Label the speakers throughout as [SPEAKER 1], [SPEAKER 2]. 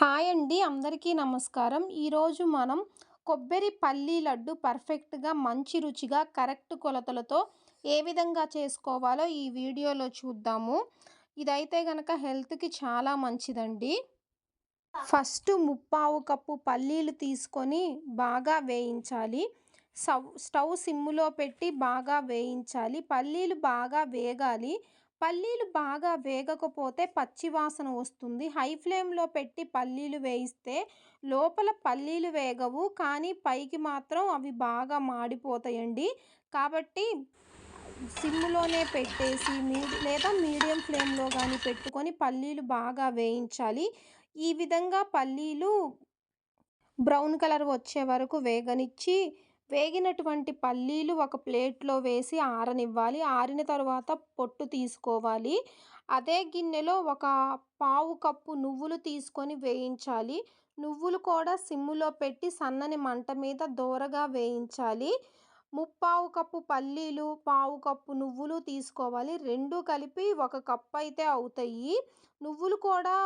[SPEAKER 1] Hi అండి. అందరికీ నమస్కారం. ఈరోజు మనం కొబ్బరి పల్లీ లడ్డు పర్ఫెక్ట్గా మంచి రుచిగా కరెక్ట్ కొలతలతో ఏ విధంగా చేసుకోవాలో ఈ వీడియోలో చూద్దాము. ఇదైతే కనుక హెల్త్కి చాలా మంచిదండి. ఫస్ట్ ముప్పావు కప్పు పల్లీలు తీసుకొని బాగా వేయించాలి. స్టవ్ స్టవ్ సిమ్ములో పెట్టి బాగా వేయించాలి. పల్లీలు బాగా వేగాలి. పల్లీలు బాగా వేగకపోతే పచ్చివాసన వస్తుంది. హై ఫ్లేమ్లో పెట్టి పల్లీలు వేయిస్తే లోపల పల్లీలు వేగవు కానీ పైకి మాత్రం అవి బాగా మాడిపోతాయండి. కాబట్టి సిమ్లోనే పెట్టేసి మీ లేదా మీడియం ఫ్లేమ్లో కానీ పెట్టుకొని పల్లీలు బాగా వేయించాలి. ఈ విధంగా పల్లీలు బ్రౌన్ కలర్ వచ్చే వరకు వేగనిచ్చి వేగినటువంటి పల్లీలు ఒక ప్లేట్లో వేసి ఆరనివ్వాలి. ఆరిన తర్వాత పొట్టు తీసుకోవాలి. అదే గిన్నెలో ఒక పావు కప్పు నువ్వులు తీసుకొని వేయించాలి. నువ్వులు కూడా సిమ్ములో పెట్టి సన్నని మంట మీద దోరగా వేయించాలి. ముప్పావు కప్పు పల్లీలు పావు కప్పు నువ్వులు తీసుకోవాలి. రెండు కలిపి ఒక కప్పు అయితే అవుతాయి. నువ్వులు కూడా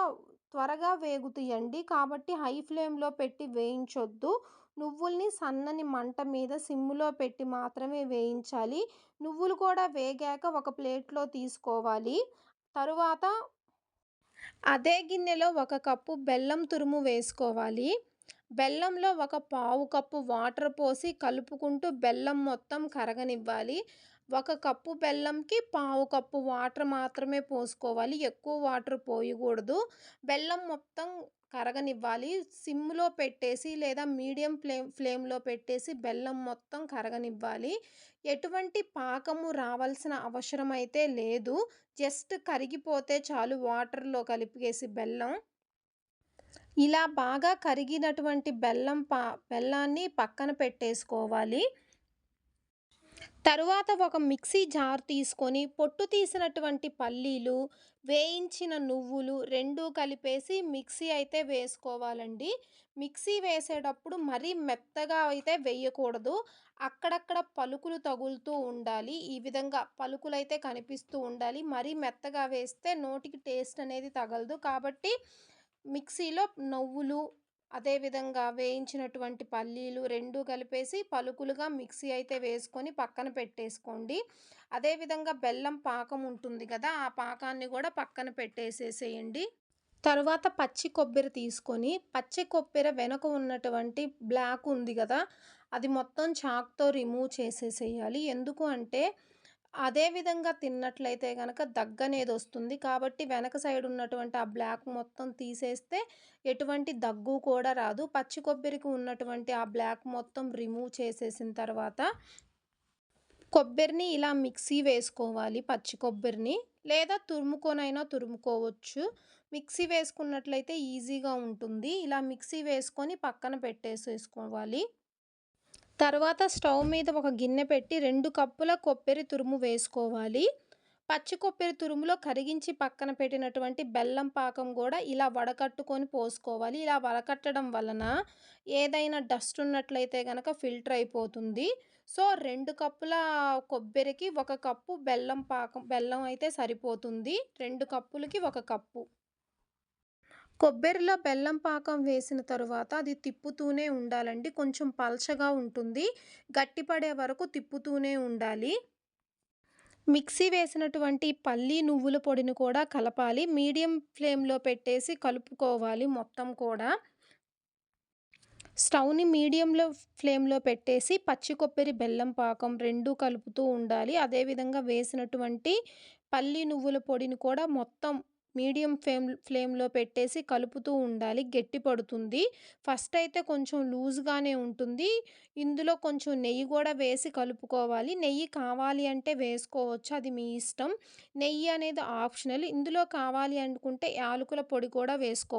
[SPEAKER 1] త్వరగా వేగుతీయండి. కాబట్టి హై ఫ్లేమ్లో పెట్టి వేయించొద్దు. నువ్వుల్ని సన్నని మంట మీద సిమ్ములో పెట్టి మాత్రమే వేయించాలి. నువ్వులు కూడా వేగాక ఒక ప్లేట్లో తీసుకోవాలి. తరువాత అదే గిన్నెలో ఒక కప్పు బెల్లం తురుము వేసుకోవాలి. బెల్లంలో ఒక పావు కప్పు వాటర్ పోసి కలుపుకుంటూ బెల్లం మొత్తం కరగనివ్వాలి. ఒక కప్పు బెల్లంకి పావు కప్పు వాటర్ మాత్రమే పోసుకోవాలి. ఎక్కువ వాటర్ పోయకూడదు. బెల్లం మొత్తం కరగనివ్వాలి. సిమ్లో పెట్టేసి లేదా మీడియం ఫ్లేమ్ ఫ్లేమ్లో పెట్టేసి బెల్లం మొత్తం కరగనివ్వాలి. ఎటువంటి పాకము రావాల్సిన అవసరం అయితే లేదు. జస్ట్ కరిగిపోతే చాలు వాటర్లో కలిపేసి బెల్లం. ఇలా బాగా కరిగినటువంటి బెల్లం పా బెల్లాన్ని పక్కన పెట్టేసుకోవాలి. తరువాత ఒక మిక్సీ జార్ తీసుకొని పొట్టు తీసినటువంటి పల్లీలు వేయించిన నువ్వులు రెండు కలిపేసి మిక్సీ అయితే వేసుకోవాలండి. మిక్సీ వేసేటప్పుడు మరీ మెత్తగా అయితే వేయకూడదు. అక్కడక్కడ పలుకులు తగులుతూ ఉండాలి. ఈ విధంగా పలుకులు అయితే కనిపిస్తూ ఉండాలి. మరీ మెత్తగా వేస్తే నోటికి టేస్ట్ అనేది తగలదు. కాబట్టి మిక్సీలో నువ్వులు అదేవిధంగా వేయించినటువంటి పల్లీలు రెండు కలిపేసి పలుకులుగా మిక్సీ అయితే వేసుకొని పక్కన పెట్టేసుకోండి. అదేవిధంగా బెల్లం పాకం ఉంటుంది కదా ఆ పాకాన్ని కూడా పక్కన పెట్టేసేసేయండి. తరువాత పచ్చి కొబ్బరి తీసుకొని పచ్చి కొబ్బరి వెనక ఉన్నటువంటి బ్లాక్ ఉంది కదా అది మొత్తం చాక్తో రిమూవ్ చేసేసేయాలి. ఎందుకు అంటే అదే విధంగా తిన్నట్లయితే కనుక దగ్గనేది వస్తుంది. కాబట్టి వెనక సైడ్ ఉన్నటువంటి ఆ బ్లాక్ మొత్తం తీసేస్తే ఎటువంటి దగ్గు కూడా రాదు. పచ్చి కొబ్బరికి ఉన్నటువంటి ఆ బ్లాక్ మొత్తం రిమూవ్ చేసేసిన తర్వాత కొబ్బరిని ఇలా మిక్సీ వేసుకోవాలి. పచ్చి కొబ్బరిని లేదా తురుముకొనైనా తురుముకోవచ్చు. మిక్సీ వేసుకున్నట్లయితే ఈజీగా ఉంటుంది. ఇలా మిక్సీ వేసుకొని పక్కన పెట్టేసేసుకోవాలి. తర్వాత స్టవ్ మీద ఒక గిన్నె పెట్టి రెండు కప్పుల కొబ్బరి తురుము వేసుకోవాలి. పచ్చి కొబ్బరి తురుములో కరిగించి పక్కన పెట్టినటువంటి బెల్లం పాకం కూడా ఇలా వడకట్టుకొని పోసుకోవాలి. ఇలా వడకట్టడం వలన ఏదైనా డస్ట్ ఉన్నట్లయితే కనుక ఫిల్టర్ అయిపోతుంది. సో రెండు కప్పుల కొబ్బరికి ఒక కప్పు బెల్లం పాకం బెల్లం అయితే సరిపోతుంది. రెండు కప్పులకి ఒక కప్పు. కొబ్బరిలో బెల్లం పాకం వేసిన తరువాత అది తిప్పుతూనే ఉండాలండి. కొంచెం పల్చగా ఉంటుంది. గట్టిపడే వరకు తిప్పుతూనే ఉండాలి. మిక్సీ వేసినటువంటి పల్లి నువ్వుల పొడిని కూడా కలపాలి. మీడియం ఫ్లేమ్లో పెట్టేసి కలుపుకోవాలి మొత్తం కూడా. స్టవ్ని మీడియంలో ఫ్లేమ్లో పెట్టేసి పచ్చి కొబ్బరి బెల్లం పాకం రెండు కలుపుతూ ఉండాలి. అదేవిధంగా వేసినటువంటి పల్లి నువ్వుల పొడిని కూడా మొత్తం మీడియం ఫ్లేమ్ ఫ్లేమ్లో పెట్టేసి కలుపుతూ ఉండాలి. గట్టి పడుతుంది. ఫస్ట్ అయితే కొంచెం లూజ్గానే ఉంటుంది. ఇందులో కొంచెం నెయ్యి కూడా వేసి కలుపుకోవాలి. నెయ్యి కావాలి అంటే వేసుకోవచ్చు. అది మీ ఇష్టం. నెయ్యి అనేది ఆప్షనల్. ఇందులో కావాలి అనుకుంటే యాలకుల పొడి కూడా వేసుకో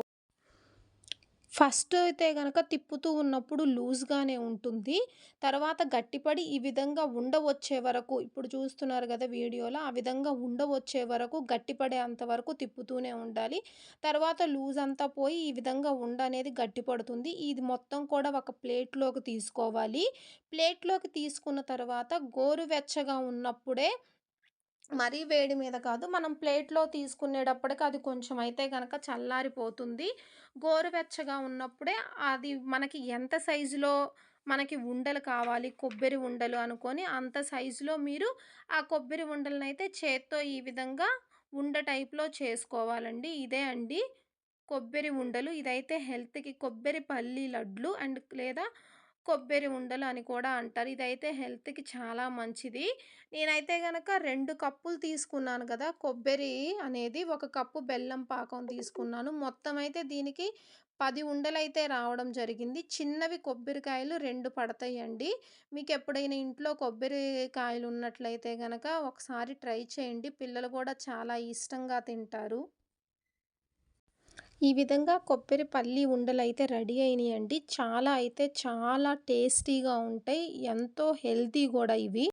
[SPEAKER 1] ఫస్ట్ అయితే కనుక తిప్పుతూ ఉన్నప్పుడు లూజ్గానే ఉంటుంది. తర్వాత గట్టిపడి ఈ విధంగా ఉండవచ్చే వరకు ఇప్పుడు చూస్తున్నారు కదా వీడియోలో ఆ విధంగా ఉండవచ్చే వరకు గట్టిపడే అంతవరకు తిప్పుతూనే ఉండాలి. తర్వాత లూజ్ అంతా పోయి ఈ విధంగా ఉండ అనేది గట్టిపడుతుంది. ఇది మొత్తం కూడా ఒక ప్లేట్లోకి తీసుకోవాలి. ప్లేట్లోకి తీసుకున్న తర్వాత గోరువెచ్చగా ఉన్నప్పుడే మరీ వేడి మీద కాదు. మనం ప్లేట్లో తీసుకునేటప్పటికి అది కొంచెం అయితే కనుక చల్లారిపోతుంది. గోరువెచ్చగా ఉన్నప్పుడే అది మనకి ఎంత సైజులో మనకి ఉండలు కావాలి కొబ్బరి ఉండలు అనుకొని అంత సైజులో మీరు ఆ కొబ్బరి ఉండలను అయితే చేత్తో ఈ విధంగా ఉండ టైప్లో చేసుకోవాలండి. ఇదే అండి. కొబ్బరి ఉండలు ఇదైతే హెల్త్కి కొబ్బరి పల్లి లడ్లు అండ్ లేదా కొబ్బరి ఉండలు అని కూడా అంటారు. ఇదైతే హెల్త్కి చాలా మంచిది. నేనైతే కనుక రెండు కప్పులు తీసుకున్నాను కదా! కొబ్బరి అనేది ఒక కప్పు బెల్లం పాకం తీసుకున్నాను. మొత్తం అయితే దీనికి పది ఉండలైతే రావడం జరిగింది. చిన్నవి కొబ్బరికాయలు రెండు పడతాయండి. మీకు ఎప్పుడైనా ఇంట్లో కొబ్బరికాయలు ఉన్నట్లయితే కనుక ఒకసారి ట్రై చేయండి. పిల్లలు కూడా చాలా ఇష్టంగా తింటారు. ఈ విధంగా కొబ్బరి పల్లి ఉండలు అయితే రెడీ అయినాయండి. చాలా అయితే చాలా టేస్టీగా ఉంటాయి. ఎంతో హెల్తీ కూడా ఇవి.